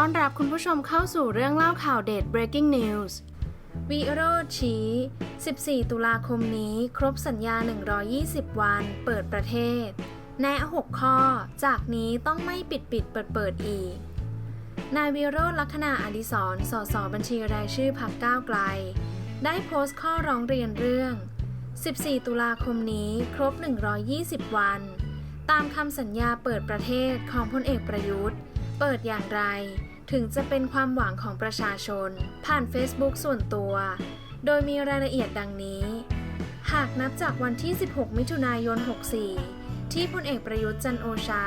ต้อนรับคุณผู้ชมเข้าสู่เรื่องเล่าข่าวเด็ด breaking news วิโรธชี้ 14 ตุลาคมนี้ ครบสัญญา 120 วัน เปิดประเทศ แนะ 6 ข้อ จากนี้ต้องไม่ปิดปิดเปิดเปิดอีก นายวิโรธลักษณะอดิศรสสบัญชีรายชื่อพักก้าวไกล ได้โพสต์ข้อร้องเรียนเรื่อง 14 ตุลาคมนี้ ครบ 120 วัน ตามคำสัญญาเปิดประเทศของพลเอกประยุทธ์ เปิดอย่างไร ถึงจะเป็นความหวังของประชาชน ผ่าน Facebook ส่วนตัว โดยมีรายละเอียดดังนี้ หากนับจากวันที่ 16 มิถุนายน 64 ที่พลเอกประยุทธ์จันโอชา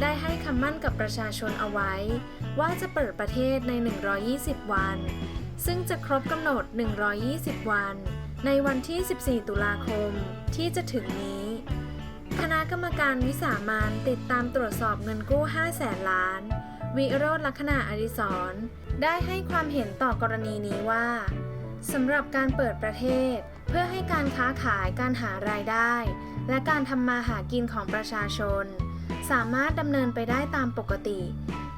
ได้ให้คำมั่นกับประชาชนเอาไว้ ว่าจะเปิดประเทศใน 120 วัน ซึ่งจะครบกำหนด 120 วัน ในวันที่ 14 ตุลาคมที่จะถึงนี้ คณะกรรมการวิสามันติดตามตรวจสอบเงินกู้5แสนล้าน วิโรธลักษณะอดิศรได้ให้ความเห็นต่อกรณีนี้ว่าสำหรับการเปิดประเทศ เพื่อให้การค้าขายการหารายได้ และการทำมาหากินของประชาชน สามารถดำเนินไปได้ตามปกติ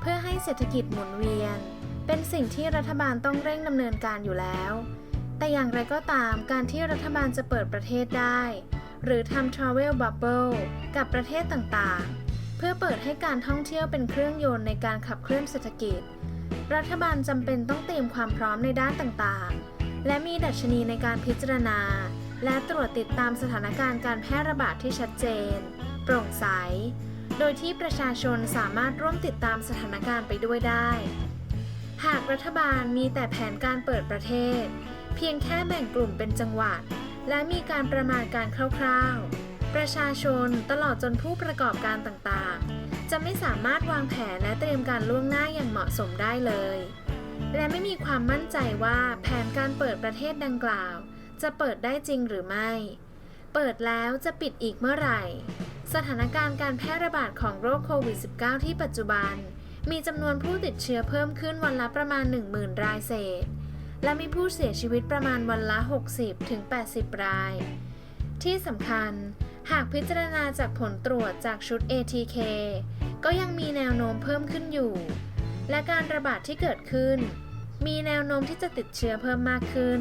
เพื่อให้เศรษฐกิจหมุนเวียน เป็นสิ่งที่รัฐบาลต้องเร่งดำเนินการอยู่แล้ว แต่อย่างไรก็ตามการที่รัฐบาลจะเปิดประเทศได้ หรือทำ Travel Bubble กับประเทศต่างๆ เพื่อเปิดให้การท่องเที่ยวเป็นเครื่องยนต์ในการขับเคลื่อนเศรษฐกิจ รัฐบาลจำเป็นต้องเตรียมความพร้อมในด้านต่างๆ และมีดัชนีในการพิจารณา และตรวจติดตามสถานการณ์การแพร่ระบาดที่ชัดเจน โปร่งใส โดยที่ประชาชนสามารถร่วมติดตามสถานการณ์ไปด้วยได้ หากรัฐบาลมีแต่แผนการเปิดประเทศ เพียงแค่แบ่งกลุ่มเป็นจังหวัด และมีการประมาณการคร่าวๆ ประชาชนตลอดจนผู้ประกอบการต่างๆ จะไม่สามารถวางแผนและเตรียมการล่วงหน้าอย่างเหมาะสมได้เลย และไม่มีความมั่นใจว่าแผนการเปิดประเทศดังกล่าว จะเปิดได้จริงหรือไม่ เปิดแล้วจะปิดอีกเมื่อไหร่ สถานการณ์การแพร่ระบาดของโรคโควิด -19 ที่ปัจจุบัน มีจำนวนผู้ติดเชื้อเพิ่มขึ้นวันละประมาณ 10,000 รายเศษ และมีผู้เสียชีวิตประมาณวันละ 60-80ถึง80ราย ที่สำคัญ หากพิจารณาจากผลตรวจจากชุด ATK ก็ยังมีแนวโน้มเพิ่มขึ้นอยู่ และการระบาดที่เกิดขึ้น มีแนวโน้มที่จะติดเชื้อเพิ่มมากขึ้น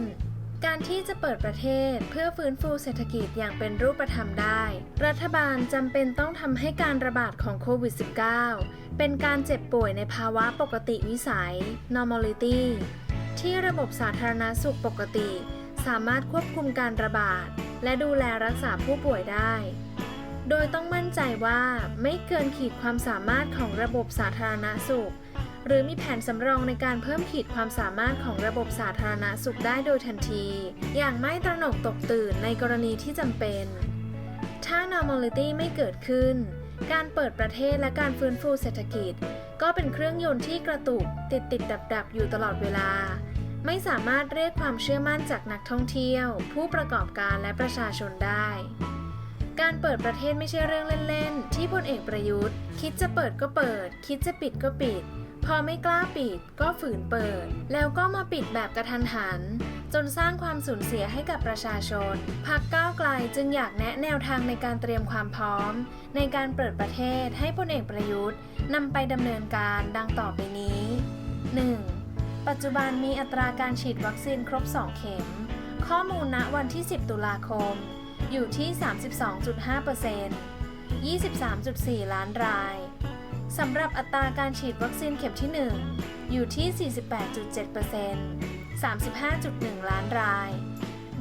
การที่จะเปิดประเทศเพื่อฟื้นฟูเศรษฐกิจอย่างเป็นรูปธรรมได้ รัฐบาลจำเป็นต้องทำให้การระบาดของโควิด -19 เป็นการเจ็บป่วยในภาวะปกติวิสัย normality ที่ระบบสาธารณาสุขปกติ สามารถควบคุมการระบาด และดูแลรักษาผู้ป่วยได้ โดยต้องมั่นใจว่าไม่เกินขีดความสามารถของระบบสาธารณาสุข หรือมีแผนสำรองในการเพิ่มขีดความสามารถของระบบสาธารณาสุขได้โดยทันที อย่างไม่ตระหนกตกตื่นในกรณีที่จำเป็น ถ้า normality ไม่เกิดขึ้น การเปิดประเทศและการฟื้นฟูเศรษฐกิจ ก็เป็นเครื่องยนต์ที่กระตุกติดติดดับดับอยู่ตลอดเวลา ไม่สามารถเรียกความเชื่อมั่นจากนักท่องเที่ยว ผู้ประกอบการและประชาชนได้ การเปิดประเทศไม่ใช่เรื่องเล่นๆ ที่พลเอกประยุทธ์ คิดจะเปิดก็เปิด คิดจะปิดก็ปิด พอไม่กล้าปิดก็ฝืนเปิด แล้วก็มาปิดแบบกระทันหัน จนสร้างความสูญเสียให้กับประชาชนพักก้าวไกลจึงอยากแนะแนวทางในการเตรียมความพร้อม ในการเปิดประเทศให้พลเอกประยุทธ์นำไปดำเนินการดังต่อไปนี้ 1. ปัจจุบันมีอัตราการฉีดวัคซีนครบ 2 เข็ม ข้อมูลณวันที่ 10 ตุลาคม อยู่ที่ 32.5% 23.4 ล้านราย สำหรับอัตราการฉีดวัคซีนเข็มที่ 1 อยู่ที่ 48.7% 35.1 ล้านราย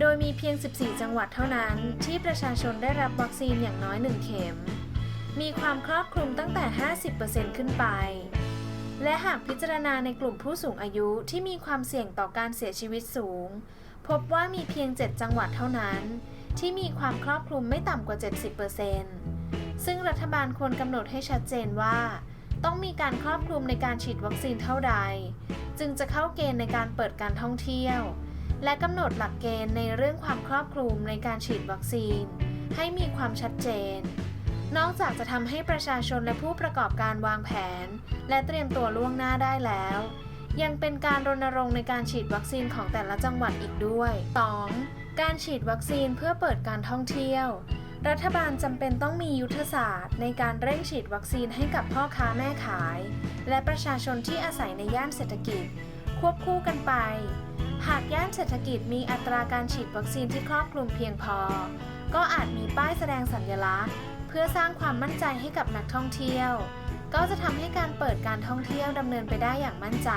โดยมีเพียง 14 จังหวัดเท่านั้นที่ประชาชนได้รับวัคซีนอย่างน้อย 1 เข็ม มีความครอบคลุมตั้งแต่ 50%ขึ้นไป และหากพิจารณาในกลุ่มผู้สูงอายุที่มีความเสี่ยงต่อการเสียชีวิตสูง พบว่ามีเพียง 7 จังหวัดเท่านั้น ที่มีความครอบคลุมไม่ต่ำกว่า 70%ซึ่งรัฐบาลควรกำหนดให้ชัดเจนว่า ต้องมีการครอบคลุมในการฉีดวัคซีนเท่าใด จึงจะเข้าเกณฑ์ในการเปิดการท่องเที่ยว และกำหนดหลักเกณฑ์ในเรื่องความครอบคลุมในการฉีดวัคซีน ให้มีความชัดเจน นอกจากจะทำให้ประชาชนและผู้ประกอบการวางแผน และเตรียมตัวล่วงหน้าได้แล้ว ยังเป็นการรณรงค์ในการฉีดวัคซีนของแต่ละจังหวัดอีกด้วย 2. การฉีดวัคซีนเพื่อเปิดการท่องเที่ยว รัฐบาลจำเป็นต้องมียุทธศาสตร์ ในการเร่งฉีดวัคซีนให้กับพ่อค้าแม่ขาย และประชาชนที่อาศัยในย่านเศรษฐกิจ ควบคู่กันไป หากย่านเศรษฐกิจมีอัตราการฉีดวัคซีนที่ครอบคลุมเพียงพอ ก็อาจมีป้ายแสดงสัญลักษณ์ พื่อสร้างความมั่นใจให้กับนักท่องเที่ยว ก็จะทำให้การเปิดการท่องเที่ยวดำเนินไปได้อย่างมั่นใจ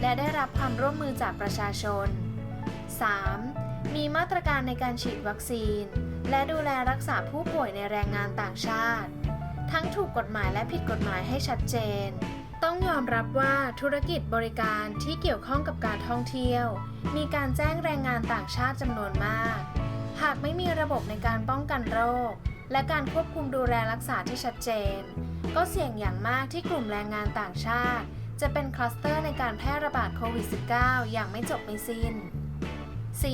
และได้รับความร่วมมือจากประชาชน 3. มีมาตรการในการฉีดวัคซีน และดูแลรักษาผู้ป่วยในแรงงานต่างชาติ ทั้งถูกกฎหมายและผิดกฎหมายให้ชัดเจน ต้องยอมรับว่าธุรกิจบริการที่เกี่ยวข้องกับการท่องเที่ยว มีการแจ้งแรงงานต่างชาติจำนวนมาก หากไม่มีระบบในการป้องกันโรค และการควบคุมดูแลรักษาที่ชัดเจน ก็เสี่ยงอย่างมากที่กลุ่มแรงงานต่างชาติ จะเป็นคลัสเตอร์ในการแพร่ระบาดโควิด -19 อย่างไม่จบไม่สิ้น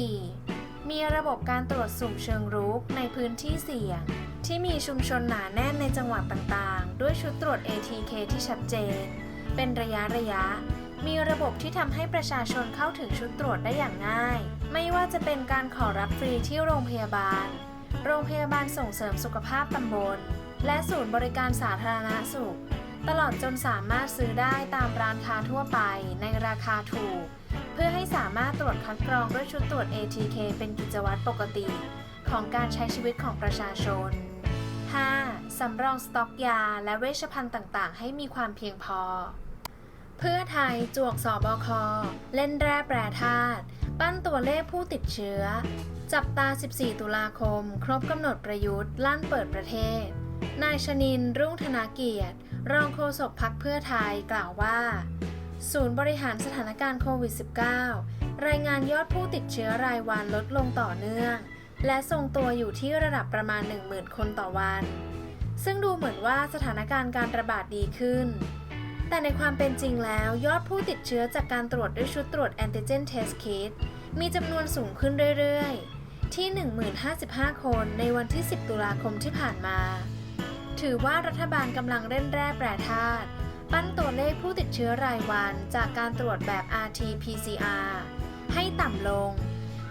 4. มีระบบการตรวจสุ่มเชิงรุกในพื้นที่เสี่ยง ที่มีชุมชนหนาแน่นในจังหวัดต่างๆ ด้วยชุดตรวจ ATK ที่ชัดเจน เป็นระยะระยะ มีระบบที่ทำให้ประชาชนเข้าถึงชุดตรวจได้อย่างง่าย ไม่ว่าจะเป็นการขอรับฟรีที่โรงพยาบาล โรงพยาบาลส่งเสริมสุขภาพตำบล และศูนย์บริการสาธารณสุข ตลอดจนสามารถซื้อได้ตามร้านค้าทั่วไปในราคาถูก เพื่อให้สามารถตรวจคัดกรองด้วยชุดตรวจ ATK เป็นกิจวัตรปกติ ของการใช้ชีวิตของประชาชน 5. สำรองสต็อกยาและเวชภัณฑ์ต่าง ๆ ให้มีความเพียงพอ เพื่อไทยจวกสอบคอเล่นแร่แปรธาตุปั้นตัวเลขผู้ติดเชื้อ จับตา 14 ตุลาคม ครบกำหนดประยุทธ์ลั่นเปิดประเทศ นายชนินรุ่งธนาเกียรติ รองโฆษกพักเพื่อไทยกล่าวว่า ศูนย์บริหารสถานการณ์โควิด -19 รายงานยอดผู้ติดเชื้อรายวันลดลงต่อเนื่อง และทรงตัวอยู่ที่ระดับประมาณ 10,000 คนต่อวัน ซึ่งดูเหมือนว่าสถานการณ์การระบาดดีขึ้น แต่ในความเป็นจริงแล้วยอดผู้ติดเชื้อจากการตรวจด้วยชุดตรวจแอนติเจนเทสคิดมีจำนวนสูงขึ้นเรื่อยๆ ที่ 1055 คนในวันที่ 10 ตุลาคมที่ผ่านมา ถือว่ารัฐบาลกำลังเล่นแร่แปรธาตุปั้นตัวเลขผู้ติดเชื้อรายวันจากการตรวจแบบ RT-PCR ให้ต่ำลง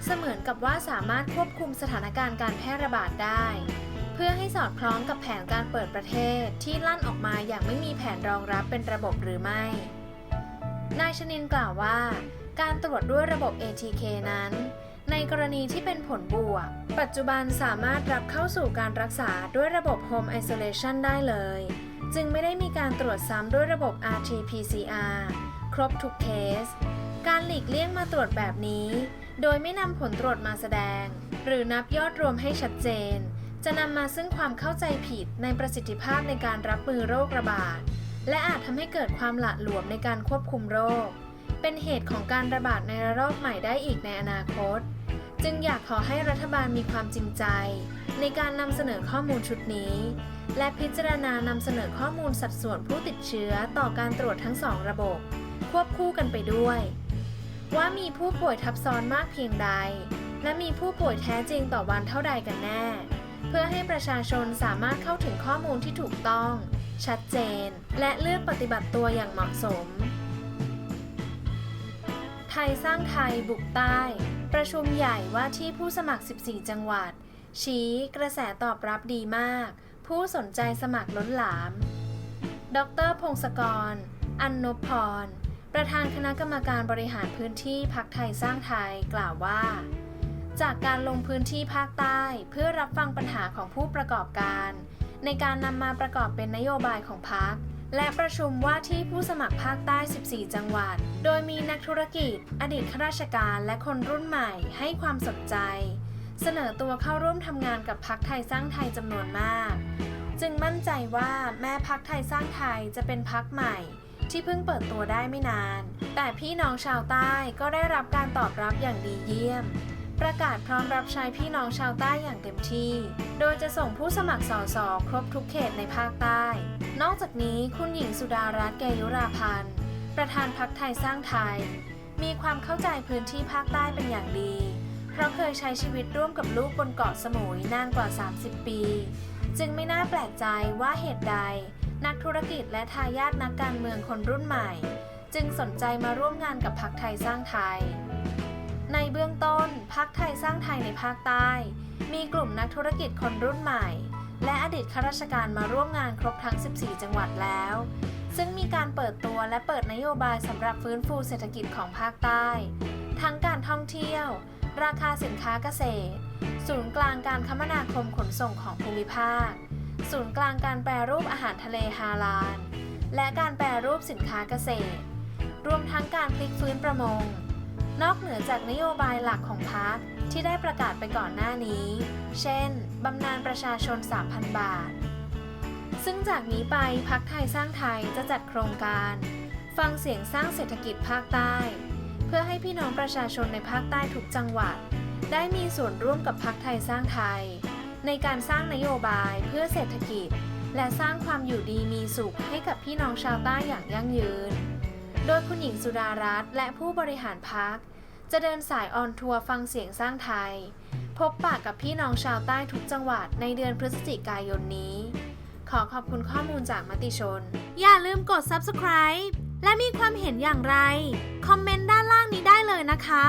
เสมือนกับว่าสามารถควบคุมสถานการณ์การแพร่ระบาดได้ เพื่อให้สอดคล้องกับแผนการเปิดประเทศที่ลั่นออกมาอย่างไม่มีแผนรองรับเป็นระบบหรือไม่ นายชนินกล่าวว่า การตรวจด้วยระบบ ATK นั้น ในกรณีที่เป็นผลบวก ปัจจุบันสามารถรับเข้าสู่การรักษาด้วยระบบ Home Isolation ได้เลย จึงไม่ได้มีการตรวจซ้ำด้วยระบบ RT-PCR ครบทุกเคส การหลีกเลี่ยงมาตรวจแบบนี้ โดยไม่นำผลตรวจมาแสดง หรือนับยอดรวมให้ชัดเจน จะนำมาซึ่งความเข้าใจผิดในประสิทธิภาพในการรับมือโรคระบาด และอาจทำให้เกิดความหละหลวมในการควบคุมโรค เป็นเหตุของการระบาดในระลอกใหม่ได้อีกในอนาคต จึงอยากขอให้รัฐบาลมีความจริงใจ ในการนำเสนอข้อมูลชุดนี้ และพิจารณานำเสนอข้อมูลสัดส่วนผู้ติดเชื้อต่อการตรวจทั้งสองระบบ ควบคู่กันไปด้วย ว่ามีผู้ป่วยทับซ้อนมากเพียงใด และมีผู้ป่วยแท้จริงต่อวันเท่าใดกันแน่ เพื่อให้ประชาชนสามารถเข้าถึงข้อมูลที่ถูกต้อง ชัดเจน และเลือกปฏิบัติตัวอย่างเหมาะสม ไทยสร้างไทยบุกใต้ ประชุมใหญ่ว่าที่ผู้สมัคร 14 จังหวัด ชี้กระแสตอบรับดีมาก ผู้สนใจสมัครล้นหลาม ดรพงศกร อันนพพร ประธานคณะกรรมการบริหารพื้นที่พักไทยสร้างไทยกล่าวว่า จากการลงพื้นที่ภาคใต้เพื่อรับฟังปัญหาของผู้ประกอบการ ในการนำมาประกอบเป็นนโยบายของพักและประชุมว่าที่ผู้สมัครภาคใต้ 14 จังหวัด โดยมีนักธุรกิจ อดีตข้าราชการและคนรุ่นใหม่ให้ความสนใจ เสนอตัวเข้าร่วมทำงานกับพักไทยสร้างไทยจำนวนมาก จึงมั่นใจว่าแม้พักไทยสร้างไทยจะเป็นพักใหม่ ที่เพิ่งเปิดตัวได้ไม่นาน แต่พี่น้องชาวใต้ก็ได้รับการตอบรับอย่างดีเยี่ยม ประกาศพร้อมรับใช้พี่น้องชาวใต้อย่างเต็มที่ โดยจะส่งผู้สมัครสสครบทุกเขตในภาคใต้ นอกจากนี้คุณหญิงสุดารัตน์เกยุราพันธ์ ประธานพักไทยสร้างไทย มีความเข้าใจพื้นที่ภาคใต้เป็นอย่างดี เพราะเคยใช้ชีวิตร่วมกับลูกบนเกาะสมุยนานกว่า 30 ปี จึงไม่น่าแปลกใจว่าเหตุใด นักธุรกิจและทายาทนักการเมืองคนรุ่นใหม่ จึงสนใจมาร่วมงานกับพักไทยสร้างไทย ในเบื้องต้นพักไทยสร้างไทยในภาคใต้ มีกลุ่มนักธุรกิจคนรุ่นใหม่ และอดีตข้าราชการมาร่วมงานครบทั้ง 14 จังหวัดแล้ว ซึ่งมีการเปิดตัวและเปิดนโยบายสำหรับฟื้นฟูเศรษฐกิจของภาคใต้ ทั้งการท่องเที่ยว ราคาสินค้าเกษตร ศูนย์กลางการคมนาคมขนส่งของภูมิภาค ศูนย์กลางการแปรรูปอาหารทะเลฮาลาลและการแปรรูปสินค้าเกษตร รวมทั้งการพลิกฟื้นประมง นอกเหนือจากนโยบายหลักของพรรคที่ได้ประกาศไปก่อนหน้านี้ เช่น บำนาญประชาชน 3,000 บาท ซึ่งจากนี้ไปพักไทยสร้างไทยจะจัดโครงการ ฟังเสียงสร้างเศรษฐกิจภาคใต้ เพื่อให้พี่น้องประชาชนในภาคใต้ทุกจังหวัด ได้มีส่วนร่วมกับพักไทยสร้างไทย ในการสร้างนโยบายเพื่อเศรษฐกิจ และสร้างความอยู่ดีมีสุขให้กับพี่น้องชาวใต้อย่างยั่งยืน โดยคุณหญิงสุดารัตน์และผู้บริหารพัก จะเดินสายออนทัวร์ฟังเสียงสร้างไทย พบปะกับพี่น้องชาวใต้ทุกจังหวัดในเดือนพฤศจิกายนนี้ ขอขอบคุณข้อมูลจากมติชน อย่าลืมกด subscribe และมีความเห็นอย่างไร คอมเมนต์ด้านล่างนี้ได้เลยนะคะ